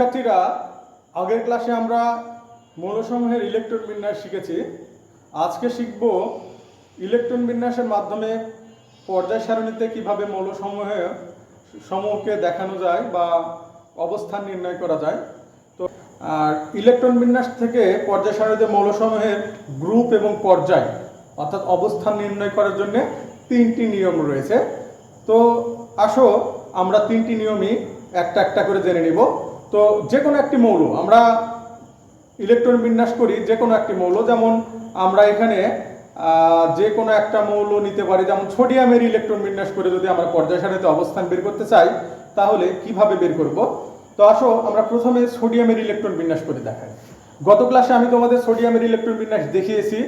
শিক্ষার্থীরা, আগের ক্লাসে আমরা মৌলসমূহের ইলেকট্রন বিন্যাস শিখেছি। আজকে শিখব ইলেকট্রন বিন্যাসের মাধ্যমে পর্যায় সারণীতে কীভাবে মৌলসমূহে সমূহকে দেখানো যায় বা অবস্থান নির্ণয় করা যায়। তো, আর ইলেকট্রন বিন্যাস থেকে পর্যায় সারণীতে মৌলসমূহের গ্রুপ এবং পর্যায়, অর্থাৎ অবস্থান নির্ণয় করার জন্য তিনটি নিয়ম রয়েছে। তো, আসো, আমরা তিনটি নিয়মই একটা একটা করে জেনে নিব। তো যে কোনো একটি মৌল, আমরা ইলেকট্রন বিন্যাস করি যে কোনো একটি মৌল, যেমন আমরা এখানে যে কোনো একটা মৌল নিতে পারি, যেমন সোডিয়ামের ইলেকট্রন বিন্যাস করে যদি আমরা পর্যায় সারণীতে অবস্থান বের করতে চাই, তাহলে কীভাবে বের করব? তো আসো, আমরা প্রথমে সোডিয়ামের ইলেকট্রন বিন্যাস করে দেখাই। গত ক্লাসে আমি তোমাদের সোডিয়ামের ইলেকট্রন বিন্যাস দেখিয়েছি।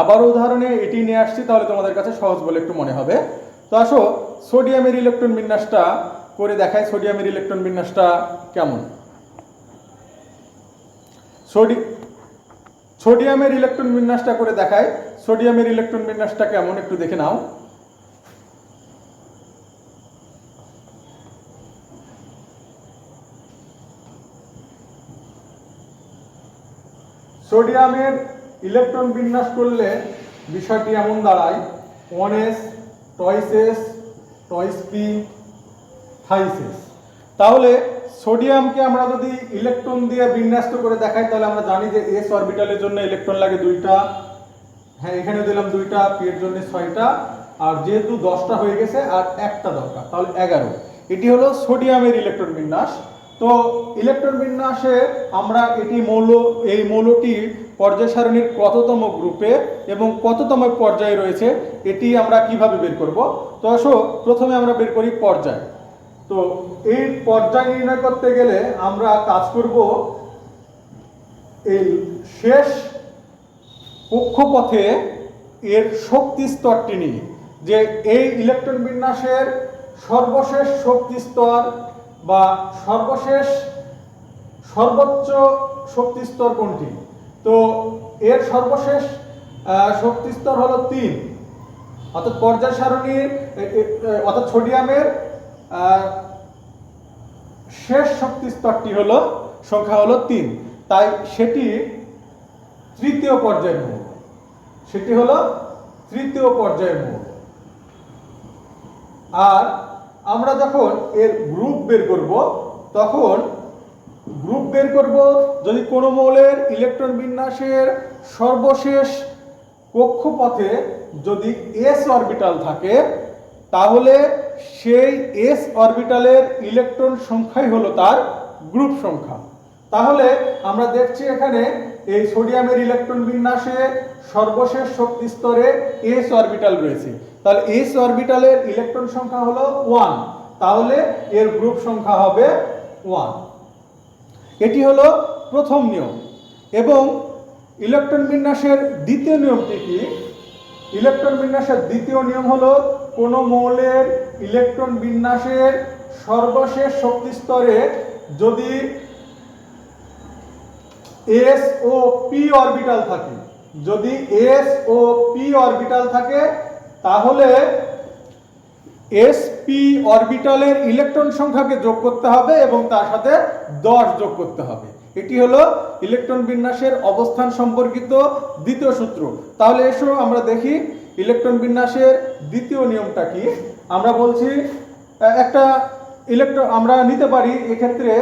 আবার উদাহরণে এটি নিয়ে আসছি, তাহলে তোমাদের কাছে সহজ বলে একটু মনে হবে। তো আসো, সোডিয়ামের ইলেকট্রন বিন্যাসটা করে দেখাই, সোডিয়ামের ইলেকট্রন বিন্যাসটা কেমন? সোডি সোডিয়ামের ইলেকট্রন বিন্যাসটা করে দেখায় সোডিয়ামের ইলেকট্রন বিন্যাসটা কেমন একটু দেখে নাও। সোডিয়ামের ইলেকট্রন বিন্যাস করলে বিষয়টি এমন দাঁড়ায়। One s twice s twice p thrice s তাহলে সোডিয়ামকে আমরা যদি ইলেকট্রন দিয়ে বিন্যস্ত করে দেখাই, তাহলে আমরা জানি যে এস অরবিটালের জন্য ইলেকট্রন লাগে দুইটা। হ্যাঁ এখানে দিলাম দুইটা পি এর জন্য ছয়টা। আর যেহেতু দশটা হয়ে গেছে, আর একটা দরকার, তাহলে এগারো। এটি হলো সোডিয়ামের ইলেকট্রন বিন্যাস। তো ইলেকট্রন বিন্যাসে আমরা এটি মৌল, এই মৌলটি পর্যায় সারণীর কততম গ্রুপে এবং কততম পর্যায়ে রয়েছে, এটি আমরা কীভাবে বের করব? তো আসো, প্রথমে আমরা বের করি পর্যায়। তো এই পর্যায় নির্ণয় করতে গেলে আমরা কাজ করব এই শেষ কক্ষপথে এর শক্তি স্তরটি নিয়ে, যে এই ইলেকট্রন বিন্যাসের সর্বশেষ শক্তি স্তর বা সর্বশেষ সর্বোচ্চ শক্তি স্তর কোনটি? তো এর সর্বশেষ শক্তি স্তর হলো তিন, অর্থাৎ পর্যায় সারণীর অর্থাৎ সোডিয়ামের শেষ শক্তি স্তরটি হলো, সংখ্যা হলো তিন। তাই সেটি তৃতীয় পর্যায়ের মৌল সেটি হলো তৃতীয় পর্যায়ের মৌল আর আমরা যখন এর গ্রুপ বের করব, তখন গ্রুপ বের করব যদি কোনো মৌলের ইলেকট্রন বিন্যাসের সর্বশেষ কক্ষপথে যদি এস অরবিটাল থাকে, তাহলে সেই এস অরবিটালের ইলেকট্রন সংখ্যাই হলো তার গ্রুপ সংখ্যা। তাহলে আমরা দেখছি এখানে এই সোডিয়ামের ইলেকট্রন বিন্যাসে সর্বশেষ শক্তি স্তরে এস অরবিটাল রয়েছে। তাহলে এস অরবিটালের ইলেকট্রন সংখ্যা হলো ওয়ান তাহলে এর গ্রুপ সংখ্যা হবে ওয়ান এটি হলো প্রথম নিয়ম। এবং ইলেকট্রন বিন্যাসের দ্বিতীয় নিয়মটি কি? ইলেকট্রন বিন্যাসের দ্বিতীয় নিয়ম হলো কোনো মৌলের ইলেকট্রন বিন্যাসের সর্বশেষ শক্তি স্তরে যদি এস ও পি অরবিটাল থাকে, যদি এস ও পি অরবিটাল থাকে, তাহলে এস পি অরবিটালের ইলেকট্রন সংখ্যাকে যোগ করতে হবে এবং তার সাথে দশ যোগ করতে হবে। এটি হলো ইলেকট্রন বিন্যাসের অবস্থান সম্পর্কিত দ্বিতীয় সূত্র। তাহলে এসো আমরা দেখি ইলেকট্রন বিন্যাসের দ্বিতীয় নিয়মটা কি। আমরা বলছি একটা ইলেকট্রন, আমরা নিতে পারি এক্ষেত্রে,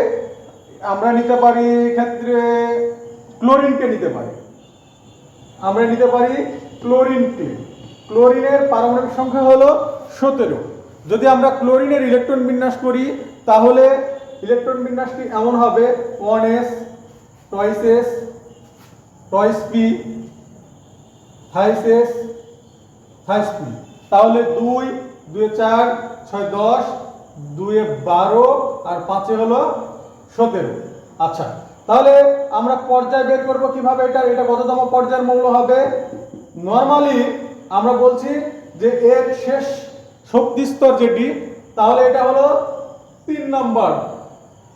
আমরা নিতে পারি এক্ষেত্রে ক্লোরিনকে নিতে পারি। আমরা নিতে পারি ক্লোরিনকে। ক্লোরিনের পারমাণবিক সংখ্যা হলো সতেরো। যদি আমরা ক্লোরিনের ইলেকট্রন বিন্যাস করি, তাহলে ইলেকট্রন বিন্যাসটি এমন হবে one s twice s twice p thrice s thrice p তাহলে দুই দুই চার, ছয় দশ, দুয়ে বারো, আর পাঁচে হলো সতেরো। আচ্ছা তাহলে আমরা পর্যায় বের করব কীভাবে এটা এটা কততম পর্যায়ের মৌল হবে? নর্মালি আমরা বলছি যে এর শেষ শক্তি স্তর যেটি, তাহলে এটা হলো তিন নম্বর।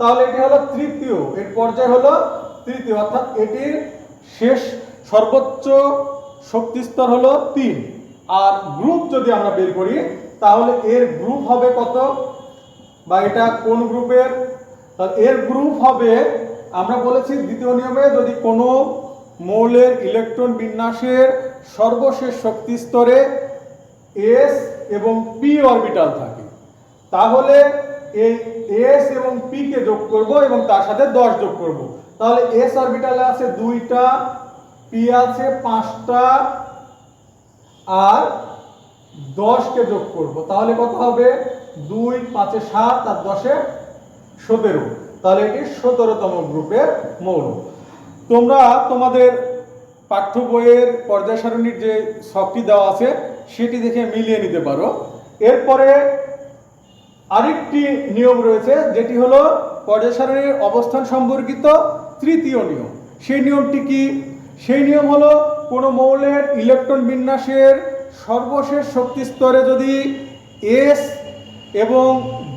তাহলে এটি হলো তৃতীয়। এর পর্যায় হলো তৃতীয়। অর্থাৎ এটির শেষ সর্বোচ্চ শক্তি স্তর হলো তিন। আর গ্রুপ যদি আমরা বের করি, তাহলে এর গ্রুপ হবে কত? বা এটা কোন গ্রুপের এর? গ্রুপ হবে, আমরা বলেছি দ্বিতীয় নিয়মে যদি কোনো মৌলের ইলেকট্রন বিন্যাসের সর্বশেষ শক্তি স্তরে এস এবং পি অরবিটাল থাকে, তাহলে এস এবং পি কে যোগ করব এবং তার সাথে দশ যোগ করব। তাহলে এস অরবিটালে আছে দুইটা, পি আছে পাঁচটা, আর দশকে যোগ করব। তাহলে কত হবে? দুই, পাঁচে সাত, আর দশে সতেরো। তাহলে এটি সতেরোতম গ্রুপের মৌল। তোমরা তোমাদের পাঠ্য বইয়ের পর্যায় সারণীর যে শখটি দেওয়া আছে, সেটি দেখে মিলিয়ে নিতে পারো। এরপরে আরেকটি নিয়ম রয়েছে, যেটি হলো পর্যায় অবস্থান সম্পর্কিত তৃতীয় নিয়ম। সেই নিয়মটি কি? সেই নিয়ম হলো কোনো মৌলের ইলেকট্রন বিন্যাসের সর্বশেষ শক্তি স্তরে যদি এস এবং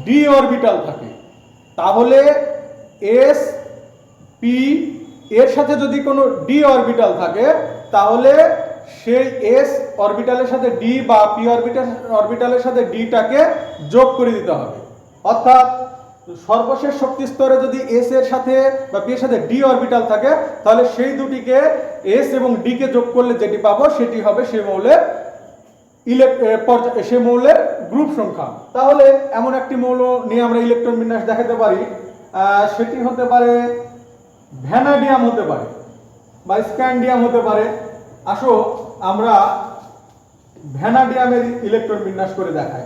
ডি অরবিটাল থাকে, তাহলে এস পি এর সাথে যদি কোনো ডি অরবিটাল থাকে, তাহলে সেই এস অরবিটালের সাথে ডি বা পি অরবিটাল অরবিটালের সাথে ডিটাকে যোগ করে দিতে হবে। অর্থাৎ সর্বশেষ শক্তি স্তরে যদি এস এর সাথে বা পি এর সাথে ডি অরবিটাল থাকে, তাহলে সেই দুটিকে এস এবং ডি কে যোগ করলে যেটি পাবো সেটি হবে সেই মৌলের সে মৌলের গ্রুপ সংখ্যা। তাহলে এমন একটি মৌল নিয়ে আমরা ইলেকট্রন বিন্যাস দেখাতে পারি সেটি হতে পারে ভ্যানাডিয়াম হতে পারে বা স্ক্যান্ডিয়াম হতে পারে। আসো আমরা ভ্যানাডিয়ামের ইলেকট্রন বিন্যাস করে দেখাই।